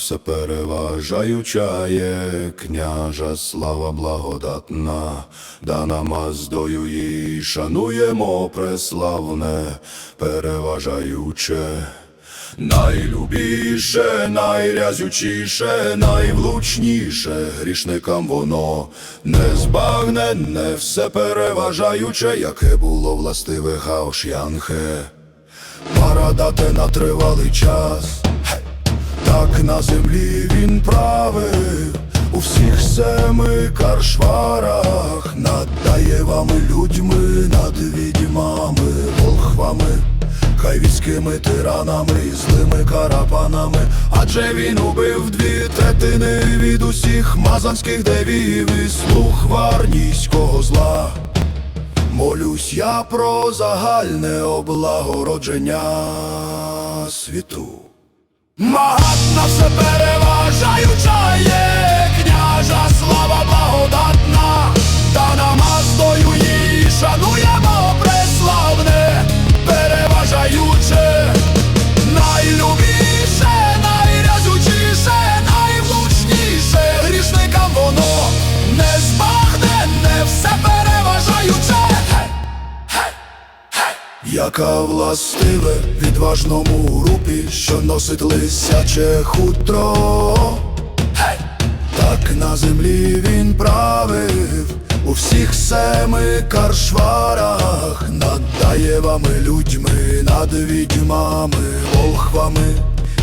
все переважаюча є княжа слава благодатна, дана маздою їй шануємо преславне, переважаюче. Найлюбіше, найрязючіше, найвлучніше грішникам воно незбагненне, все переважаюче, яке було властиве Гаош'янхе. Пора дати на тривалий час! Так на землі він правив у всіх семи каршварах, наддає вами людьми, над відьмами, волхвами, хайвіцькими тиранами і злими карапанами, адже він убив дві третини від усіх мазанських девів і слух варнійського зла. Молюсь я про загальне облагородження світу. Магатна все переважаюча є Яка властиве відважному групі, що носить лисяче хутро. Гей! Так на землі він правив у всіх семи каршварах, наддає вами людьми, над відьмами, волхвами,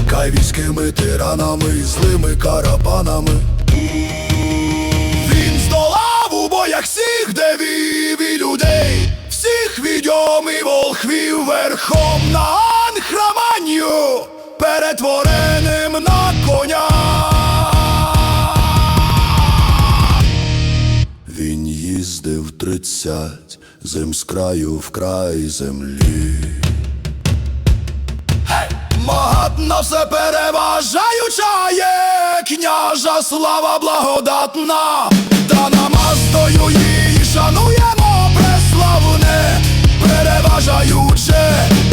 кайвійськими тиранами, злими карапанами. Він здолав у боях всіх девів і людей, всіх відьом і волхвів верхом на анхраманію, перетвореним на коня. Він їздив тридцять зим з краю в край землі. Магатна все переважаюча є княжа слава благодатна, та намастою її шануємо преславне, переважаюче,